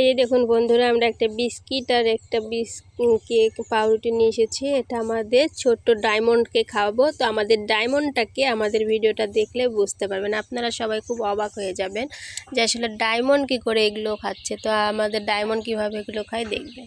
এই যে দেখুন বন্ধুরা আমরা একটা বিস্কিট আর একটা বিস কেক পাউরুটি নিয়ে এসেছি এটা আমাদের ছোট্ট ডায়মন্ডকে খাওয়াবো তো আমাদের ডায়মন্ডটাকে আমাদের ভিডিওটা দেখলে বুঝতে পারবেন আপনারা সবাই খুব অবাক হয়ে যাবেন যে আসলে ডায়মন্ড কী করে এগুলো খাচ্ছে তো আমাদের ডায়মন্ড কীভাবে এগুলো খায় দেখবেন